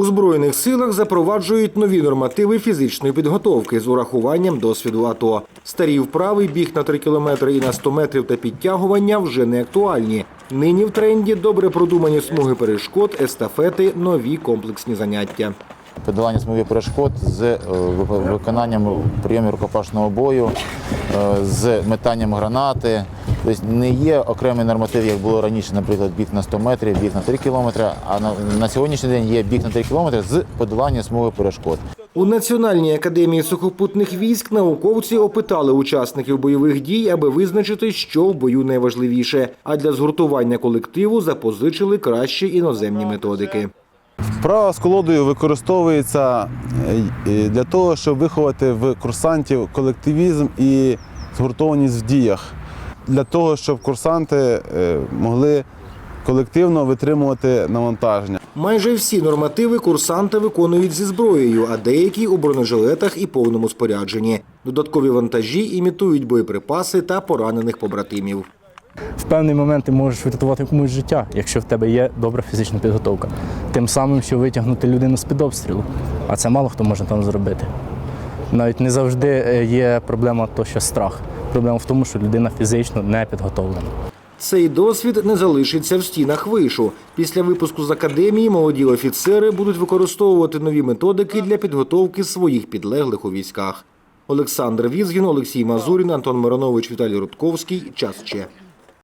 У збройних силах запроваджують нові нормативи фізичної підготовки з урахуванням досвіду АТО. Старі вправи, біг на 3 кілометри і на 100 метрів та підтягування вже не актуальні. Нині в тренді добре продумані смуги перешкод, естафети, нові комплексні заняття. Подолання смуги перешкод з е, виконанням прийомів рукопашного бою, е, з метанням гранати. Тобто не є окремий норматив, як було раніше, наприклад, біг на 100 метрів, біг на 3 кілометри, а на, на сьогоднішній день є біг на 3 кілометри з подолання смуги перешкод. У Національній академії сухопутних військ науковці опитали учасників бойових дій, аби визначити, що в бою найважливіше. А для згуртування колективу запозичили кращі іноземні методики. Вправа з колодою використовується е, для того, щоб виховати в курсантів колективізм і згуртованість в діях, для того, щоб курсанти е, могли колективно витримувати навантаження. Майже всі нормативи курсанти виконують зі зброєю, а деякі у бронежилетах і повному спорядженні. Додаткові вантажі імітують боєприпаси та поранених побратимів. в певний момент ти можеш врятувати комусь життя, якщо в тебе є добра фізична підготовка. Тим самим, що витягнути людину з-під обстрілу. А це мало хто може там зробити. Навіть не завжди е, є проблема то, що страх. Проблема в тому, що людина фізично не підготовлена. Цей досвід не залишиться в стінах вишу. Після випуску з академії молоді офіцери будуть використовувати нові методики для підготовки своїх підлеглих у військах. Олександр Візгін, Олексій Мазурін, Антон Миронович, Віталій Рудковський. Час ще.